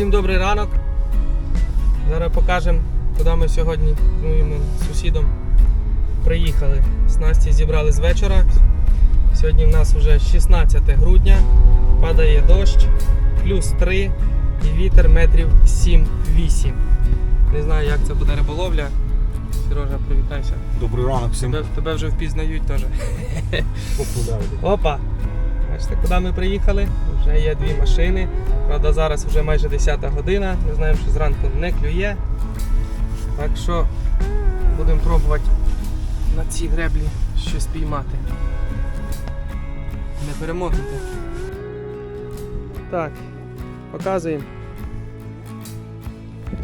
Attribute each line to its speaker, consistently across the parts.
Speaker 1: Всім добрий ранок. Зараз покажемо, куди ми сьогодні з моїм сусідом приїхали. Снасті зібрали з вечора. Сьогодні в нас вже 16 грудня, падає дощ, плюс 3 і вітер метрів 7-8. Не знаю, як це буде риболовля. Сережа, привітайся.
Speaker 2: Добрий ранок всім.
Speaker 1: Тебе, тебе вже впізнають теж. Опа! Бачите, куди ми приїхали? Вже є дві машини. Правда, зараз вже майже 10 година. Ми знаємо, що зранку не клює. Так що будемо пробувати на цій греблі щось піймати. Не перемотнути. Так, показуємо.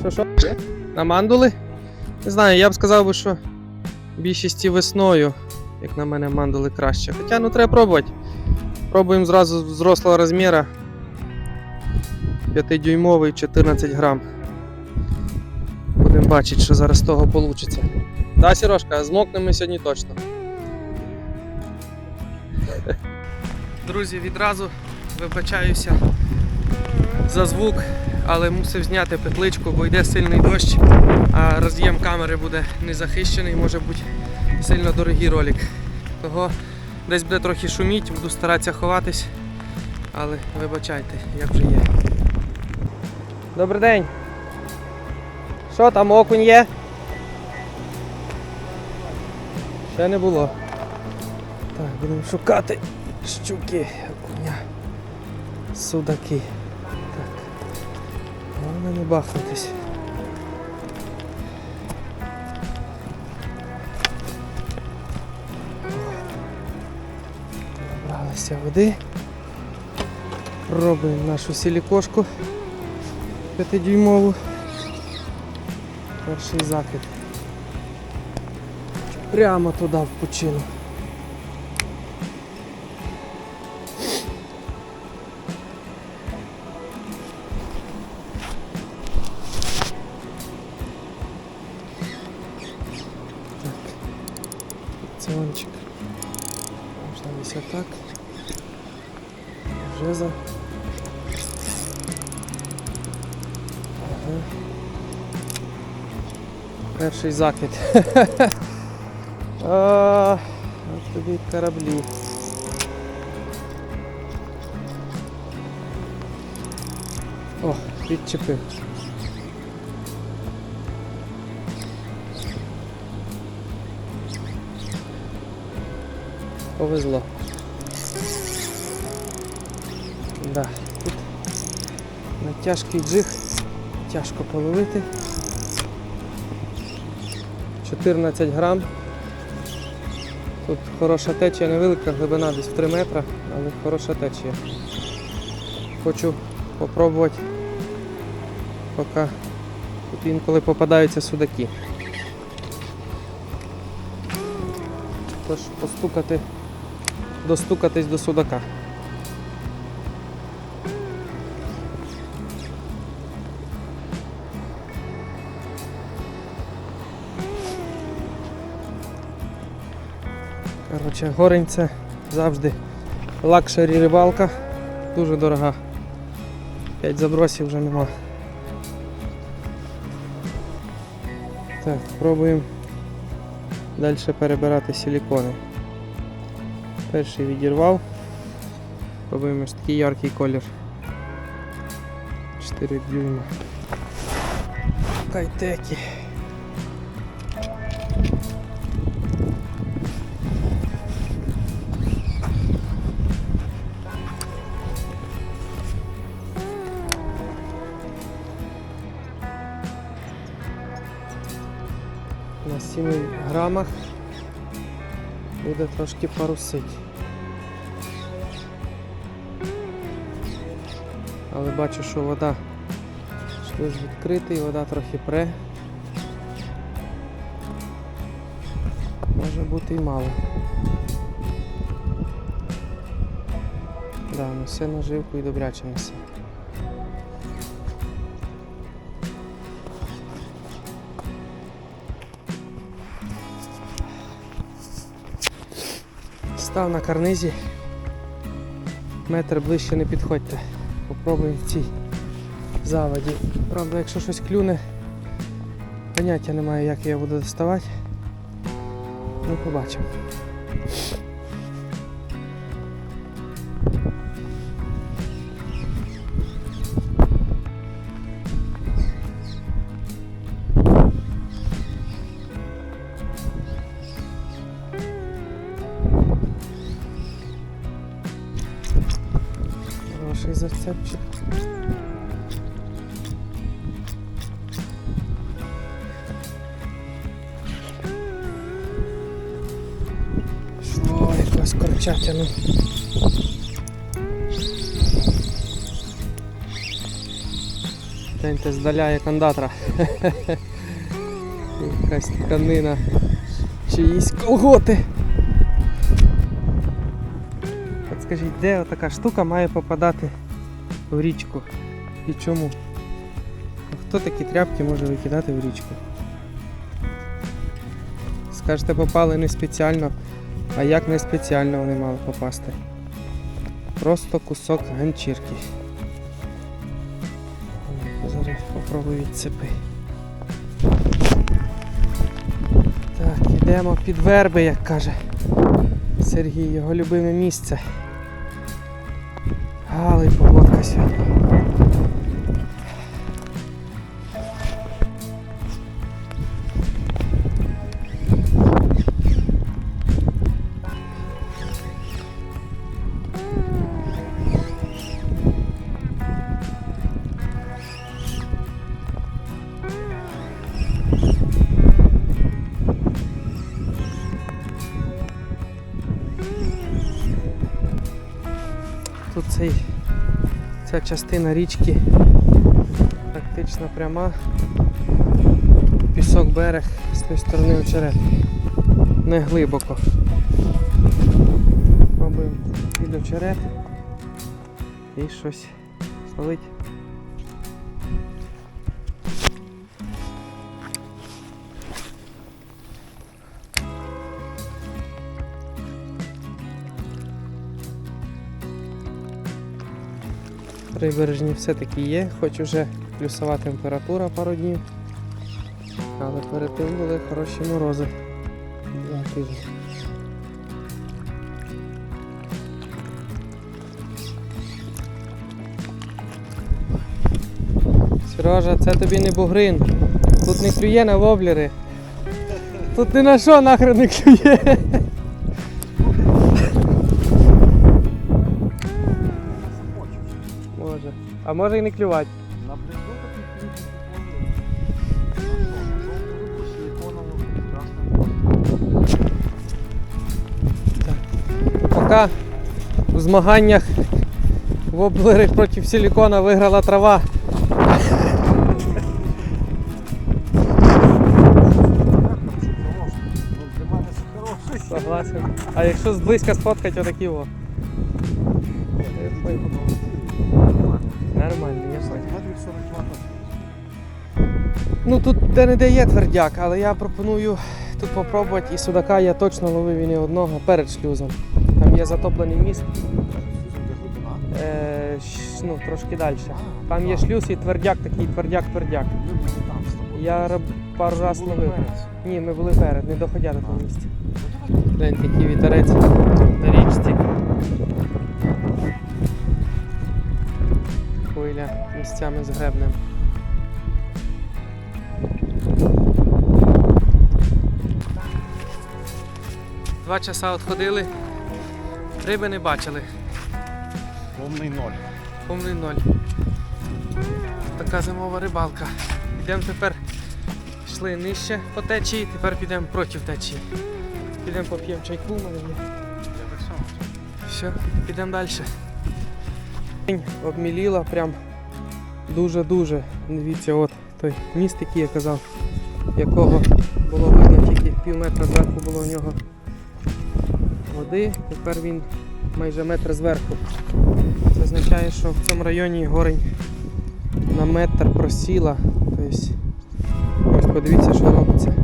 Speaker 1: Що, що? На мандули? Не знаю, я б сказав що більшості весною, як на мене, мандули краще. Хоча ну треба пробувати. Пробуємо зразу взрослого розміру. 5-дюймовий 14 грам. Будемо бачити, що зараз з того вийде. Да, Сережка, змокнемо сьогодні точно. Друзі, відразу вибачаюся за звук, але мусив зняти петличку, бо йде сильний дощ, а роз'єм камери буде не захищений, може бути сильно дорогий ролик. Того десь буде трохи шуміть, буду старатися ховатись, але вибачайте, як вже є. Добрий день. Що там окунь є? Ще не було. Так, будемо шукати щуки, окуня, судаки. Так. Головне не бахнутись. Набралися води. Пробуємо нашу сілікошку 5-дюймову. Перший закид. Прямо туди в пучину. Вже. Ага. Перший закид. Ось тобі кораблі. О, підчепив. Повезло. Да, тут на тяжкий джиг тяжко половити. 14 грам. Тут хороша течія, невелика глибина десь в 3 метри, але хороша течія. Хочу попробувати, поки тут інколи попадаються судаки. Тож постукати, достукатись до судака. Коротше, горень це завжди лакшері рибалка, дуже дорога. П'ять забросів вже нема. Так, пробуємо далі перебирати силікони. Перший відірвав. Пробуємо ось такий яркий колір. 4 дюйма. Кайтекі. 7 грамах буде трошки парусить. Але бачу, що вода шлюз відкритий, вода трохи пре. Може бути і мало. Да, несе наживку і добряче несе. Став на карнизі. Метр ближче не підходьте. Попробую в цій заводі. Правда, якщо щось клюне, поняття немає, як я буду доставати. Ну, побачимо. Хороший зацепчик. Що, якась корчатина. Гляньте, здаляє кондатора. Якась тканина. Чиїсь колготи. Скажіть, де така штука має попадати в річку? І чому? Хто такі тряпки може викидати в річку? Скажете, попали не спеціально, а як не спеціально вони мали попасти? Просто кусок ганчірки. Зараз попробую відцепи. Так, ідемо під верби, як каже Сергій, його любиме місце. Але погодка сьогодні. Цей, ця частина річки практично пряма. Пісок берег з тієї сторони очерет. Не глибоко. Пробуємо під очерет і щось словить. Прибережні все-таки є, хоч уже плюсова температура пару днів. Але перед тим були хороші морози. Сережа, це тобі не бугрин. Тут не клює на воблери. Тут ні на що нахрен не клює. А може і не клювати.
Speaker 2: На
Speaker 1: Поки в змаганнях воблери проти силікона виграла трава. Согласен. А якщо зблизька сфоткати, отакі о. Нормально, я понял. Ну тут де не де є твердяк, але я пропоную тут попробувати і судака я точно ловив і не одного перед шлюзом. Там є затоплений міст, е, ну, трошки далі. Там є шлюз і твердяк такий, твердяк-твердяк. Я роб- пару раз ловив. Ні, ми були перед, не доходя до того місця. Гляньте, який вітерець на річці. Хвиля місцями з гребнем. Два часа відходили, риби не бачили.
Speaker 2: Повний ноль.
Speaker 1: Повний ноль. Така зимова рибалка. Йдемо тепер. Йшли нижче по течії, тепер підемо проти течії. Підемо поп'ємо чайку, мене є.
Speaker 2: Само.
Speaker 1: Все, підемо далі. Обміліла прям дуже-дуже. Дивіться, от той міст, який я казав, якого було видно тільки пів метра зверху було у нього води, тепер він майже метр зверху. Це означає, що в цьому районі горень на метр просіла. Тобто, ось подивіться, що робиться.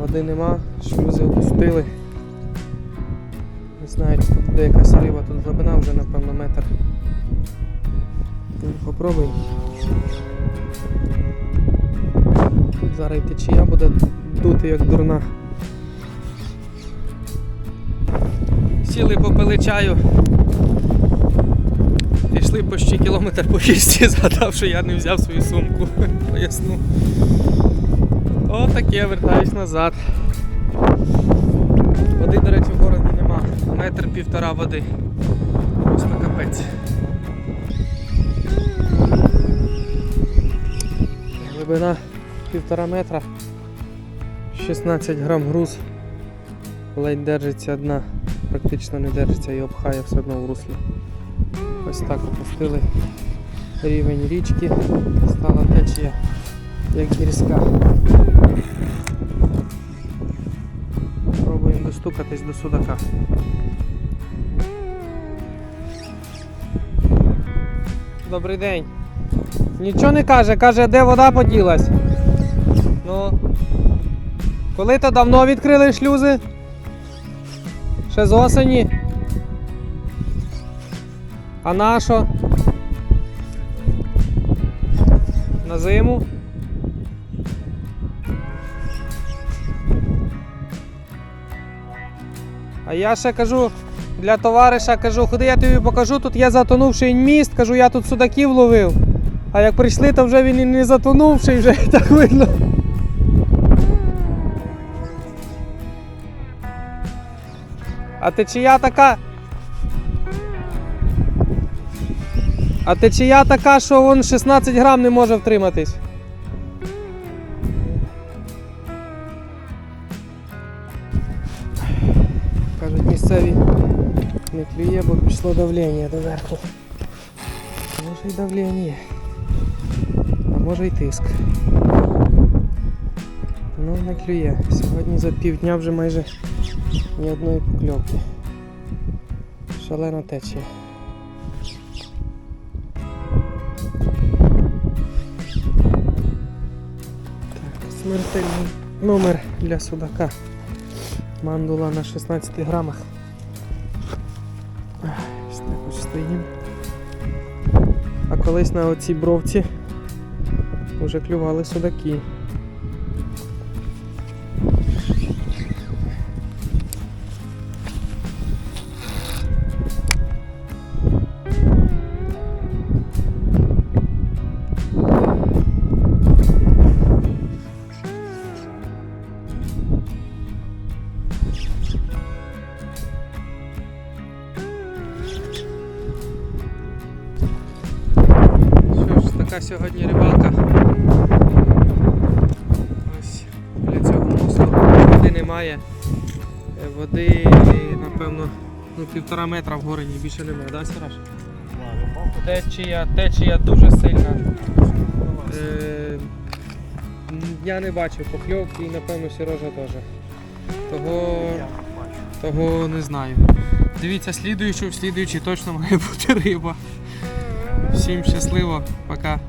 Speaker 1: Води нема, шлюзи опустили. Не знаю, чи тут буде якась риба, тут глибина вже напевно метр. Ну, Попробуй. Зараз і течія буде дути як дурна. Сіли попили чаю. Пішли почти кілометр по хісті, згадав, що я не взяв свою сумку. Поясну. О, таке, вертаюсь назад. Води, до речі. Метр півтора води. Просто капець. Глибина півтора метра. 16 грам груз. Ледь держиться дна. Практично не держиться і обхає все одно в руслі. Ось так опустили рівень річки. Стала течія як гірська. Пробуємо до судака. Добрий день. Нічого не каже, каже, де вода поділась. Ну. Коли то давно відкрили шлюзи? Ще з осені. А на? На зиму? Я ще кажу для товариша, кажу, ходи я тобі покажу, тут є затонувший міст, кажу, я тут судаків ловив. А як прийшли, то вже він і не затонувший, вже так видно. А течія така. А течія така, що вон 16 грам не може втриматись. Кажуть не клює, бо пішло давлення доверху. Може й давлення. А може й тиск. Ну, не клює. Сьогодні за півдня вже майже ні одної покльовки. Шалена течія. Так, смертельний номер для судака. Мандула на 16 грамах. Стоїмо. А колись на оцій бровці вже клювали судаки. Сьогодні рибалка. Ось біля цього мосту води немає. Е, Води, напевно, ну, півтора метра в горені більше немає, да, Сереж? Течія, течія дуже сильна. Е, я не бачив покльовки і напевно Сережа теж. Того, того не знаю. Дивіться, слідуючу, в слідуючій точно має бути риба. Всім щасливо, пока.